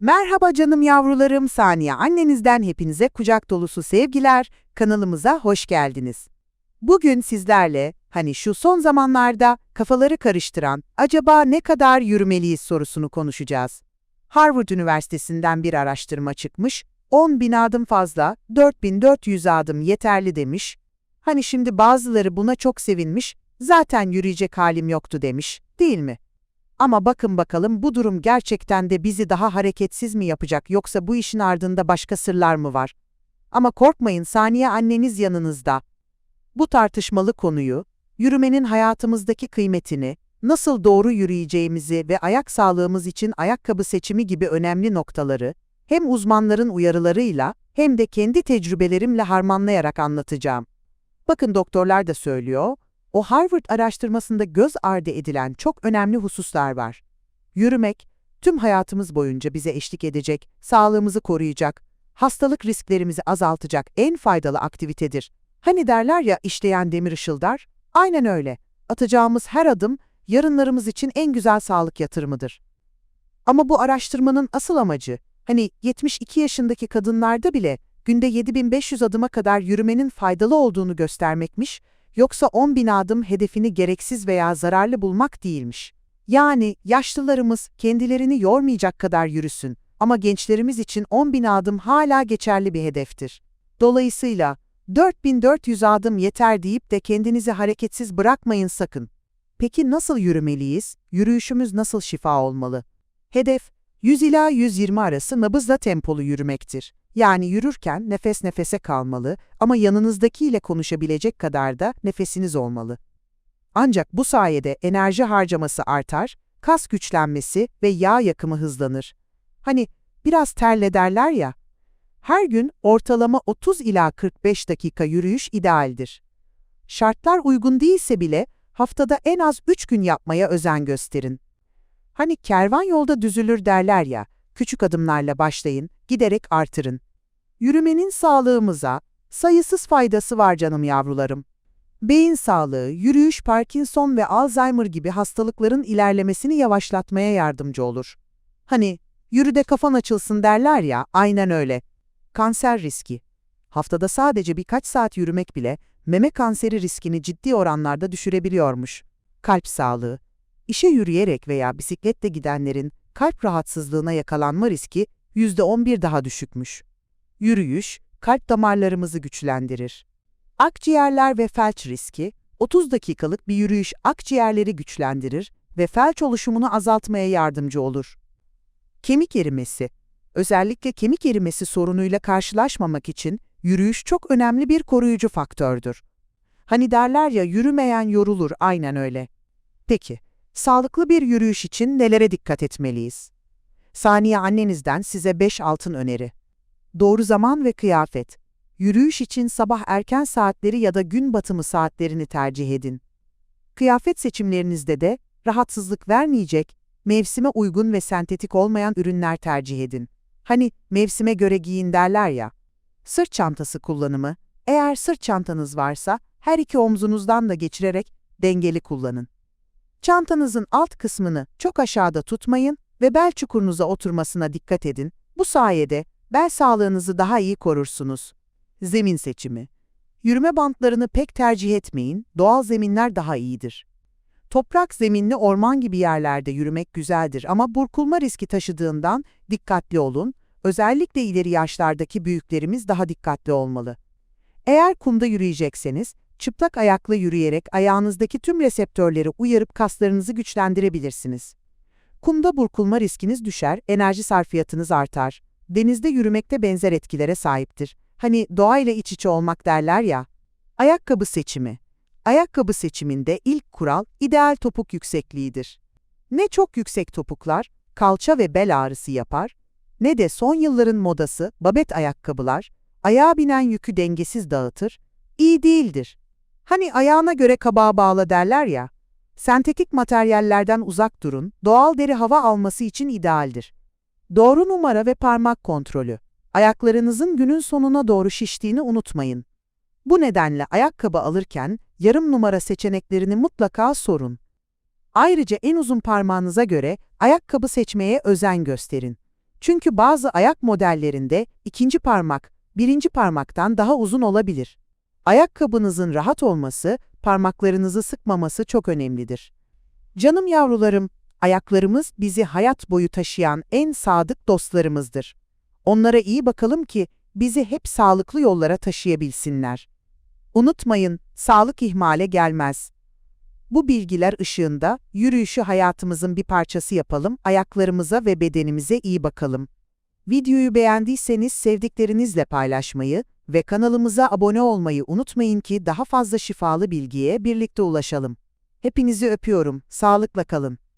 Merhaba canım yavrularım, Saniye annenizden hepinize kucak dolusu sevgiler, kanalımıza hoş geldiniz. Bugün sizlerle, hani şu son zamanlarda kafaları karıştıran, acaba ne kadar yürümeliyiz sorusunu konuşacağız. Harvard Üniversitesi'nden bir araştırma çıkmış, 10 bin adım fazla, 4400 adım yeterli demiş. Hani şimdi bazıları buna çok sevinmiş, zaten yürüyecek halim yoktu demiş, değil mi? Ama bakın bakalım bu durum gerçekten de bizi daha hareketsiz mi yapacak yoksa bu işin ardında başka sırlar mı var? Ama korkmayın Saniye anneniz yanınızda. Bu tartışmalı konuyu, yürümenin hayatımızdaki kıymetini, nasıl doğru yürüyeceğimizi ve ayak sağlığımız için ayakkabı seçimi gibi önemli noktaları, hem uzmanların uyarılarıyla hem de kendi tecrübelerimle harmanlayarak anlatacağım. Bakın doktorlar da söylüyor, o Harvard araştırmasında göz ardı edilen çok önemli hususlar var. Yürümek, tüm hayatımız boyunca bize eşlik edecek, sağlığımızı koruyacak, hastalık risklerimizi azaltacak en faydalı aktivitedir. Hani derler ya işleyen demir ışıldar? Aynen öyle. Atacağımız her adım, yarınlarımız için en güzel sağlık yatırımıdır. Ama bu araştırmanın asıl amacı, hani 72 yaşındaki kadınlarda bile günde 7500 adıma kadar yürümenin faydalı olduğunu göstermekmiş, yoksa 10 bin adım hedefini gereksiz veya zararlı bulmak değilmiş. Yani yaşlılarımız kendilerini yormayacak kadar yürüsün ama gençlerimiz için 10 bin adım hala geçerli bir hedeftir. Dolayısıyla 4400 adım yeter deyip de kendinizi hareketsiz bırakmayın sakın. Peki nasıl yürümeliyiz? Yürüyüşümüz nasıl şifa olmalı? Hedef, 100 ila 120 arası nabızla tempolu yürümektir. Yani yürürken nefes nefese kalmalı ama yanınızdakiyle konuşabilecek kadar da nefesiniz olmalı. Ancak bu sayede enerji harcaması artar, kas güçlenmesi ve yağ yakımı hızlanır. Hani biraz terle derler ya, her gün ortalama 30 ila 45 dakika yürüyüş idealdir. Şartlar uygun değilse bile haftada en az 3 gün yapmaya özen gösterin. Hani kervan yolda düzülür derler ya, küçük adımlarla başlayın, giderek artırın. Yürümenin sağlığımıza sayısız faydası var canım yavrularım. Beyin sağlığı, yürüyüş, Parkinson ve Alzheimer gibi hastalıkların ilerlemesini yavaşlatmaya yardımcı olur. Hani yürü de kafan açılsın derler ya, aynen öyle. Kanser riski. Haftada sadece birkaç saat yürümek bile meme kanseri riskini ciddi oranlarda düşürebiliyormuş. Kalp sağlığı. İşe yürüyerek veya bisikletle gidenlerin kalp rahatsızlığına yakalanma riski %11 daha düşükmüş. Yürüyüş, kalp damarlarımızı güçlendirir. Akciğerler ve felç riski, 30 dakikalık bir yürüyüş akciğerleri güçlendirir ve felç oluşumunu azaltmaya yardımcı olur. Kemik erimesi, özellikle kemik erimesi sorunuyla karşılaşmamak için yürüyüş çok önemli bir koruyucu faktördür. Hani derler ya yürümeyen yorulur, aynen öyle. Peki, sağlıklı bir yürüyüş için nelere dikkat etmeliyiz? Saniye annenizden size 5 altın öneri. Doğru zaman ve kıyafet. Yürüyüş için sabah erken saatleri ya da gün batımı saatlerini tercih edin. Kıyafet seçimlerinizde de rahatsızlık vermeyecek, mevsime uygun ve sentetik olmayan ürünler tercih edin. Hani mevsime göre giyin derler ya. Sırt çantası kullanımı, eğer sırt çantanız varsa her iki omzunuzdan da geçirerek dengeli kullanın. Çantanızın alt kısmını çok aşağıda tutmayın ve bel çukurunuza oturmasına dikkat edin. Bu sayede bel sağlığınızı daha iyi korursunuz. Zemin seçimi. Yürüme bantlarını pek tercih etmeyin, doğal zeminler daha iyidir. Toprak zeminli orman gibi yerlerde yürümek güzeldir ama burkulma riski taşıdığından dikkatli olun, özellikle ileri yaşlardaki büyüklerimiz daha dikkatli olmalı. Eğer kumda yürüyecekseniz, çıplak ayakla yürüyerek ayağınızdaki tüm reseptörleri uyarıp kaslarınızı güçlendirebilirsiniz. Kumda burkulma riskiniz düşer, enerji sarfiyatınız artar. Denizde yürümekte benzer etkilere sahiptir. Hani doğayla iç içe olmak derler ya. Ayakkabı seçimi. Ayakkabı seçiminde ilk kural ideal topuk yüksekliğidir. Ne çok yüksek topuklar kalça ve bel ağrısı yapar, ne de son yılların modası babet ayakkabılar ayağa binen yükü dengesiz dağıtır, iyi değildir. Hani ayağına göre kabağa bağla derler ya, sentetik materyallerden uzak durun, doğal deri hava alması için idealdir. Doğru numara ve parmak kontrolü. Ayaklarınızın günün sonuna doğru şiştiğini unutmayın. Bu nedenle ayakkabı alırken yarım numara seçeneklerini mutlaka sorun. Ayrıca en uzun parmağınıza göre ayakkabı seçmeye özen gösterin. Çünkü bazı ayak modellerinde ikinci parmak, birinci parmaktan daha uzun olabilir. Ayakkabınızın rahat olması, parmaklarınızı sıkmaması çok önemlidir. Canım yavrularım, ayaklarımız bizi hayat boyu taşıyan en sadık dostlarımızdır. Onlara iyi bakalım ki bizi hep sağlıklı yollara taşıyabilsinler. Unutmayın, sağlık ihmale gelmez. Bu bilgiler ışığında yürüyüşü hayatımızın bir parçası yapalım, ayaklarımıza ve bedenimize iyi bakalım. Videoyu beğendiyseniz sevdiklerinizle paylaşmayı ve kanalımıza abone olmayı unutmayın ki daha fazla şifalı bilgiye birlikte ulaşalım. Hepinizi öpüyorum, sağlıkla kalın.